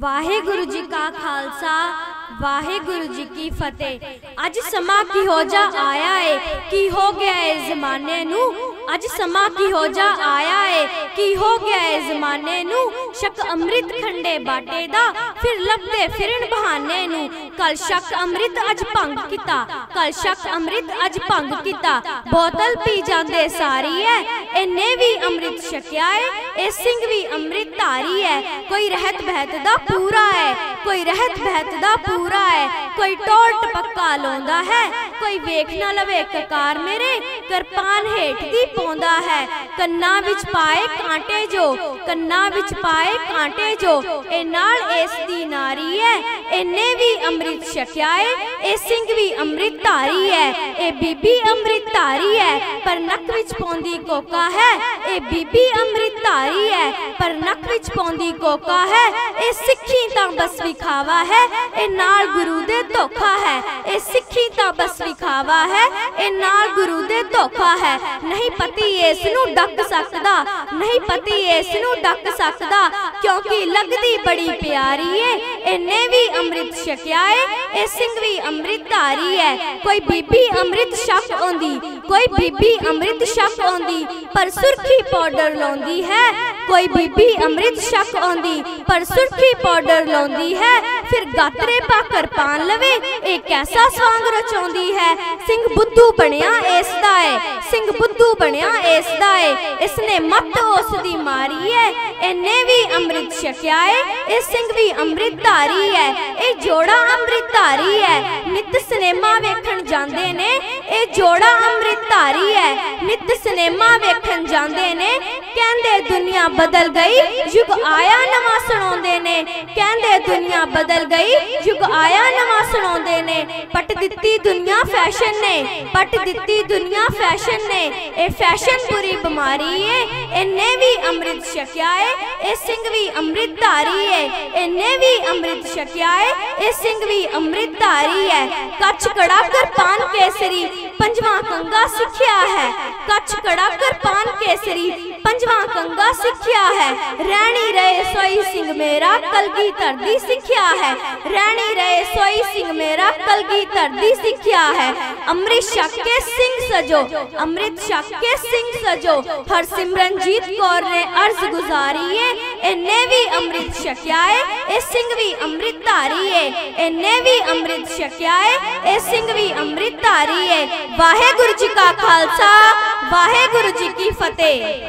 ਵਾਹਿਗੁਰੂ ਜੀ ਕਾ ਖਾਲਸਾ, ਵਾਹਿਗੁਰੂ ਜੀ ਕੀ ਫਤਿਹ। ਅੱਜ ਸਮਾਂ ਕਿਹੋ ਜਾ ਆਇਆ ਏ? ਕੀ ਹੋ ਗਿਆ ਏ ਜ਼ਮਾਨੇ ਨੂੰ? ਅੱਜ ਸਮਾਂ ਕਿਹੋ ਜਾ ਆਇਆ ਏ? ਕੀ ਹੋ ਗਿਆ ਏ ਜ਼ਮਾਨੇ ਨੂੰ? ਸ਼ਕ ਅੰਮ੍ਰਿਤ ਖੰਡੇ ਬਾਟੇ ਦਾ, ਫਿਰ ਲੱਭਦੇ ਫਿਰਨ ਬਹਾਨੇ ਨੂੰ। ਕਲ ਸ਼ਕ ਅੰਮ੍ਰਿਤ ਅੱਜ ਭੰਗ ਕੀਤਾ ਕਲ ਸ਼ਕ ਅੰਮ੍ਰਿਤ ਅੱਜ ਭੰਗ ਕੀਤਾ। ਬੋਤਲ ਪੀ ਜਾਂਦੇ ਸਾਰੀ ਐ ਇਹਨੇ ਵੀ ਅੰਮ੍ਰਿਤ ਛਕਿਆ ਏ, ਇਹ ਸਿੰਘ ਵੀ ਅੰਮ੍ਰਿਤ ਧਾਰੀ ਹੈ ਕੋਈ ਰਹਿਤ ਬਹਿਤ ਦਾ ਪੂਰਾ ਹੈ ਕੋਈ ਰਹਿਤ ਬਹਿਤ ਦਾ ਪੂਰਾ ਹੈ ਕੋਈ ਟੋਲ ਟਪੱਕਾ ਲਾਉਂਦਾ ਹੈ, ਕੋਈ ਵੇਖ ਨਾ ਲਵੇ ਕਕਾਰ ਮੇਰੇ, ਕਿਰਪਾਨ ਹੇਠ ਦੀ ਪਾਉਂਦਾ ਹੈ। ਕੰਨਾਂ ਵਿੱਚ ਪਾਏ ਕਾਂਟੇ ਜੋ, ਕੰਨਾਂ ਵਿੱਚ ਪਾਏ ਕਾਂਟੇ ਜੋ, ਇਹ ਨਾਲ ਇਸ ਦੀ ਨਾਰੀ ਹੈ, ਇਹਨੇ ਵੀ ਅੰਮ੍ਰਿਤ ਛਕਿਆ ਏ, ਇਹ ਸਿੰਘ ਵੀ ਅੰਮ੍ਰਿਤ ਧਾਰੀ ਹੈ, ਇਹ ਬੀਬੀ ਅੰਮ੍ਰਿਤ ਧਾਰੀ ਹੈ, ਪਰ ਨੱਕ ਵਿੱਚ ਪਾਉਂਦੀ ਕੋਕਾ ਹੈ ਇਹ ਬੀਬੀ ਅੰਮ੍ਰਿਤ ਧਾਰੀ ਐ ਪਰ ਨੱਕ ਵਿੱਚ ਪਾਉਂਦੀ ਕੋਕਾ ਹੈ, ਇਹ ਸਿੱਖੀ ਤਾਂ ਬਸ ਵਿਖਾਵਾ ਹੈ, ਇਹ ਨਾਲ ਗੁਰੂ ਦੇ ਧੋਖਾ ਹੈ, ਇਹ ਸਿੱਖੀ ਤਾਂ ਬਸ ਵਿਖਾਵਾ ਹੈ, ਇਹ ਨਾਲ ਗੁਰੂ ਦੇ ਧੋਖਾ ਹੈ। ਨਹੀਂ ਪਤੀ ਇਸ ਨੂੰ ਡੱਕ ਸਕਦਾ, ਨਹੀਂ ਪਤੀ ਇਸ ਨੂੰ ਡੱਕ ਸਕਦਾ, ਕਿਉਂਕਿ ਲੱਗਦੀ ਬੜੀ ਪਿਆਰੀ ਏ ਇਹਨੇ ਵੀ ਅੰਮ੍ਰਿਤ ਛਕਿਆ ਏ, ਇਹ ਸਿੰਘ ਵੀ ਅੰਮ੍ਰਿਤ ਧਾਰੀ ਹੈ, ਕੋਈ ਬੀਬੀ ਅੰਮ੍ਰਿਤ ਛਕ ਆਉਂਦੀ ਕੋਈ ਬੀਬੀ ਅੰਮ੍ਰਿਤ ਛਕ ਆਉਂਦੀ, ਪਰ ਸੁਰਖੀ ਪਾਊਡਰ ਲਾਉਂਦੀ ਹੈ। ਕੋਈ ਬੀਬੀ ਅੰਮ੍ਰਿਤ ਛਕ ਆਉਂਦੀ, ਪਰ ਸੁਰਖੀ ਪਾਊਡਰ ਲਾਉਂਦੀ ਹੈ। ਫਿਰ ਗਾਤਰੇ ਪਾ ਕਿਰਪਾਨ ਲਵੇ। ਇਹ ਕੈਸਾ ਸਵਾਂਗ ਰਚਾਉਂਦੀ ਹੈ? ਸਿੰਘ ਬੁੱਧੂ ਬਣਿਆ ਇਸ ਦਾ ਏ। ਸਿੰਘ ਬੁੱਧੂ ਬਣਿਆ ਇਸ ਦਾ ਏ। ਇਸਨੇ ਮੱਤ ਉਸ ਦੀ ਮਾਰੀ ਏ। ਇਹਨੇ ਵੀ ਅੰਮ੍ਰਿਤ ਛਕਿਆ ਏ। ਇਹ ਸਿੰਘ ਵੀ ਅੰਮ੍ਰਿਤ ਧਾਰੀ ਹੈ ਇਹ ਜੋੜਾ ਅੰਮ੍ਰਿਤ ਧਾਰੀ ਹੈ ਨਿਤ ਸਿਨੇਮਾ ਵੇਖਣ ਜਾਂਦੇ ਨੇ। ਇਹ ਜੋੜਾ ਅੰਮ੍ਰਿਤ ਧਾਰੀ ਹੈ ਨਿਤ ਸਿਨੇਮਾ ਵੇਖਣ ਜਾਂਦੇ ਨੇ। ਕਹਿੰਦੇ ਦੁਨੀਆ ਬਦਲ ਗਈ, ਯੁਗ ਆਇਆ, ਨਵਾਂ ਸੁਣਾਉਂਦੇ ਨੇ। ਕਹਿੰਦੇ ਦੁਨੀਆ ਬਦਲ ਗਈ, ਯੁਗ ਆਇਆ, ਨਵਾਂ ਸੁਣਾਉਂਦੇ ਨੇ। ਪਟ ਦਿੱਤੀ ਦੁਨੀਆ ਫੈਸ਼ਨ ਨੇ, ਪਟ ਦਿੱਤੀ ਦੁਨੀਆ ਫੈਸ਼ਨ ਨੇ। ਇਹ ਫੈਸ਼ਨ ਬੁਰੀ ਬਿਮਾਰੀ ਏ ਇਹਨੇ ਵੀ ਅੰਮ੍ਰਿਤ ਛਕਿਆ ਏ, ਇਹ ਸਿੰਘ ਵੀ ਅੰਮ੍ਰਿਤ ਧਾਰੀ ਏ। ਇਹਨੇ ਵੀ ਅੰਮ੍ਰਿਤ ਛਕਿਆ ਏ, ਇਹ ਸਿੰਘ ਵੀ ਅੰਮ੍ਰਿਤ ਧਾਰੀ ਹੈ ਕੱਚ ਕੜਾ ਕਿਰਪਾਨ ਕੇਸਰੀ, ਪੰਜਵਾਂ ਕੰਗਾ ਸਿੱਖਿਆ ਹੈ। ਕੱਚ ਕੜਾ ਕਿਰਪਾਨ ਕੇਸਰੀ ਪੰਜਵਾਂ ਕੰਗਾ ਸਿੱਖਿਆ ਹੈ। ਰਹਿਣੀ ਰਹੇ ਸੋਈ ਸਿੰਘ ਮੇਰਾ, ਕਲਗੀ ਧਰਦੀ ਸਿੱਖਿਆ ਹੈ। ਰਹਿਣੀ ਰਹੇ ਸੋਈ ਸਿੰਘ ਮੇਰਾ, ਕਲਗੀ ਧਰਦੀ ਸਿੱਖਿਆ ਹੈ। ਅੰਮ੍ਰਿਤ ਛਕ ਕੇ ਸਿੰਘ ਸਜੋ, ਅੰਮ੍ਰਿਤ ਛਕ ਕੇ ਸਿੰਘ ਸਜੋ। ਹਰ ਸਿਮਰਨਜੀਤ ਕੌਰ ਨੇ ਅਰਜ਼ ਗੁਜ਼ਾਰੀ ਏ ਇਹਨੇ ਵੀ ਅੰਮ੍ਰਿਤ ਛਕਿਆ ਏ ਇਹ ਸਿੰਘ ਵੀ ਅੰਮ੍ਰਿਤ ਧਾਰੀ ਏ ਇਹਨੇ ਵੀ ਅੰਮ੍ਰਿਤ ਛਕਿਆ ਏ ਇਹ ਸਿੰਘ ਵੀ ਅੰਮ੍ਰਿਤ ਧਾਰੀ ਏ ਵਾਹਿਗੁਰੂ ਜੀ ਕਾ ਖਾਲਸਾ, ਵਾਹਿਗੁਰੂ ਜੀ ਕੀ ਫਤਿਹ।